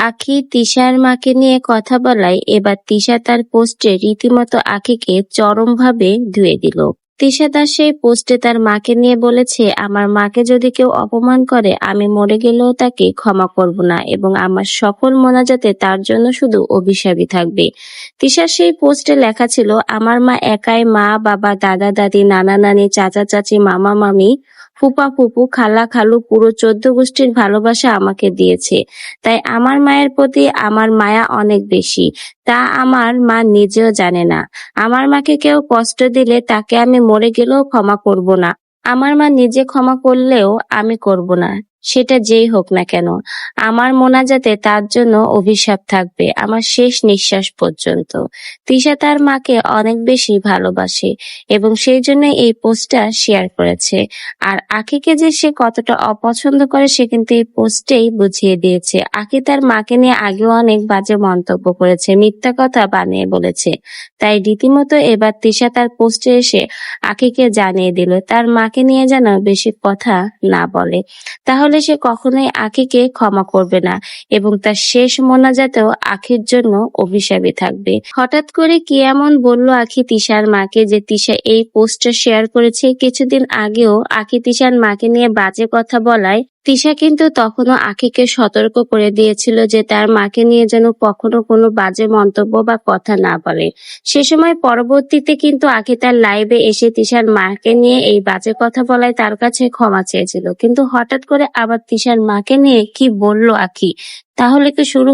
আখি তিশার মাকে নিয়ে কথা বলায় এবার তিশা তার পোস্টে রীতিমতো আখিকে চরমভাবে ধুয়ে দিল। তিশা তার সেই পোস্টে তার মাকে নিয়ে বলেছে, আমার মাকে যদি কেউ অপমান করে, আমি মরে গেলেও তাকে ক্ষমা করব না এবং আমার সকল মোনাজাতে তার জন্য শুধু অভিশাপই থাকবে। তিশার সেই পোস্টে লেখা ছিল, আমার মা একাই মা, বাবা, দাদা, দাদি, নানা, নানি, চাচা, চাচি, মামা, মামি ফুপা ফুপু, খালা খালু পুরো চোদ্দ গোষ্ঠীর ভালোবাসা আমাকে দিয়েছে। তাই আমার মায়ের প্রতি আমার মায়া অনেক বেশি। তা আমার মা নিজেও জানে না। আমার মাকে কেউ কষ্ট দিলে তাকে আমি মরে গেলেও ক্ষমা করব না। আমার মা নিজে ক্ষমা করলেও আমি করব না। সেটা যেই হোক না কেন, আমার মোনাজাতে তার জন্য অভিশাপ থাকবে, আমার শেষ নিঃশ্বাস পর্যন্ত। তিশা তার মাকে অনেক বেশি ভালোবাসে এবং সেই জন্য এই পোস্টটা শেয়ার করেছে। আর আখিকে যে সে কতটা অপছন্দ করে, সে কিন্তু এই পোস্টেই বুঝিয়ে দিয়েছে। আখি তার মাকে নিয়ে আগেও অনেক বাজে মন্তব্য করেছে, মিথ্যা কথা বানিয়ে বলেছে। তাই রীতিমতো এবার তিশা তার পোস্টে এসে আখিকে জানিয়ে দিল, তার মাকে নিয়ে যেন বেশি কথা না বলে। তাহলে সে কখনোই আখিকে ক্ষমা করবে না এবং তার শেষ মোনাজাতেও আখির জন্য অভিশাপে থাকবে। হঠাৎ করে কি এমন বলল আখি তিশার মাকে যে তিশা এই পোস্টটা শেয়ার করেছে কিছুদিন আগেও আখি তিশার মাকে নিয়ে বাজে কথা বলায় তিশা কিন্তু তখনও আখিকে সতর্ক করে দিয়েছিল যে তার মাকে নিয়ে যেন কখনো কোনো বাজে মন্তব্য বা কথা না বলে। সে সময় পরবর্তীতে কিন্তু আখি তার লাইভে এসে তিশার মাকে নিয়ে এই বাজে কথা বলায় তার কাছে ক্ষমা চেয়েছিল। কিন্তু হঠাৎ করে আবার তিশার মাকে নিয়ে কি বলল আখি? তাহলে কি শুরু